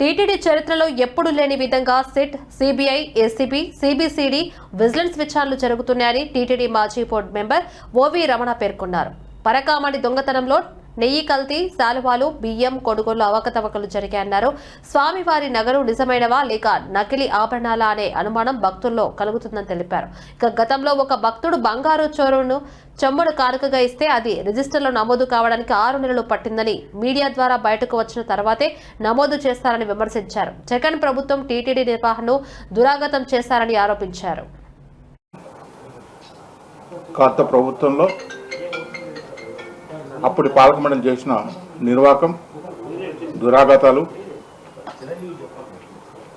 TTD చరిత్రలో ఎప్పుడూ లేని విధంగా SIT CBI ACB CBCID vigilance విచారణలు జరుగుతున్నాయని టీటీడీ మాజీ బోర్డు మెంబర్ ఓవి రమణ పేర్కొన్నారు. పరకామణి దొంగతనంలో నెయ్యి కల్తీ శాలువాలు బియ్యం కొనుగోలు అవకతవకలు జరిగాయన్నారు. స్వామివారి నగలు నిజమైనవా లేక నకిలీ ఆభరణాలా అనే అనుమానం భక్తుల్లో కలుగుతుందని తెలిపారు. ఇక గతంలో ఒక భక్తుడు బంగారు చోరును చెమ్ముడు కానుకగా ఇస్తే అది రిజిస్టర్లో నమోదు కావడానికి ఆరు నెలలు పట్టిందని మీడియా ద్వారా బయటకు వచ్చిన తర్వాతే నమోదు చేస్తారని విమర్శించారు. జగన్ ప్రభుత్వం టీటీడీ నిర్వహణను దురాగతం చేశారని ఆరోపించారు. ప్రభుత్వంలో అప్పుడు పాలకమండలి చేసిన నిర్వాకం దురాగతాలు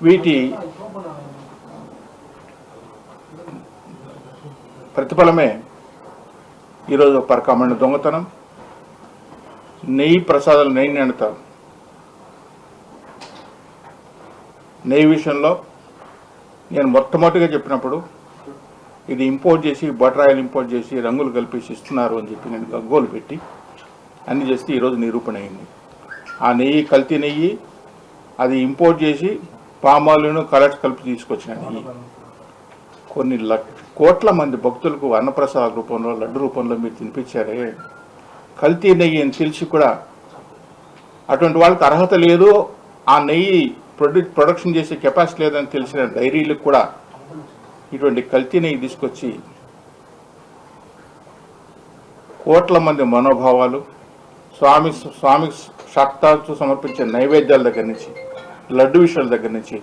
వీటి ప్రతిఫలమే ఈరోజు పరకామణ దొంగతనం నెయ్యి ప్రసాదాలు నెయ్యి నెడతారు నెయ్యి విషయంలో నేను మొట్టమొదటిగా చెప్పినప్పుడు ఇది ఇంపోర్ట్ చేసి బటర్ ఆయిల్ ఇంపోర్ట్ చేసి రంగులు కల్పించి ఇస్తున్నారు అని చెప్పి నేను గగ్గోలు పెట్టి అన్ని చేస్తే ఈరోజు నిరూపణ అయింది. ఆ నెయ్యి కల్తీ నెయ్యి అది ఇంపోర్ట్ చేసి పామాయిల్ను కలెక్ట్ కలిపి తీసుకొచ్చిన నెయ్యి కొన్ని లక్ కోట్ల మంది భక్తులకు అన్నప్రసాద రూపంలో లడ్డు రూపంలో మీరు తినిపించారే. కల్తీ నెయ్యి అని తెలిసి కూడా అటువంటి వాళ్ళకి అర్హత లేదు. ఆ నెయ్యి ప్రొడ్యూ ప్రొడక్షన్ చేసే కెపాసిటీ లేదని తెలిసిన డైరీలకు కూడా ఇటువంటి కల్తీ నెయ్యి తీసుకొచ్చి కోట్ల మంది మనోభావాలు స్వామి స్వామి సాక్షాత్తు సమర్పించే నైవేద్యాల దగ్గర నుంచి లడ్డు విషయాల దగ్గర నుంచి